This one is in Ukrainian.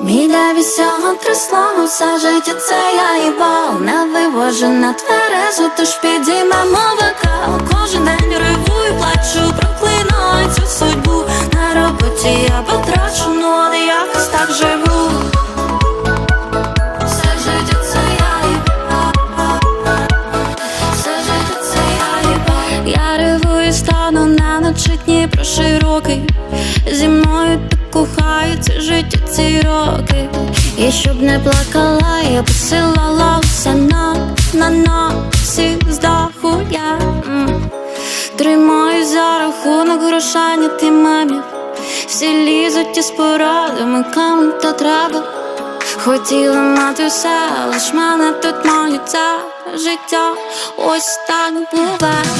Мій всього трясло, все життя це я їбал Не вивожу на тверезу, тож підіймемо бокал. Кожен день ревую, плачу, проклинаю цю судьбу. На роботі я потрачу, ну але якось так живу. Я ревую, стану на ночитні про широкий. Зі мною ці роки. І щоб не плакала, я посилала все на, на, всіх з даху. Я. Тримаю за рахунок грошання ти мемів Всі лізуть із порадами, кому то треба. Хотіла мати все, лиш мене тут мають це життя. Ось так буває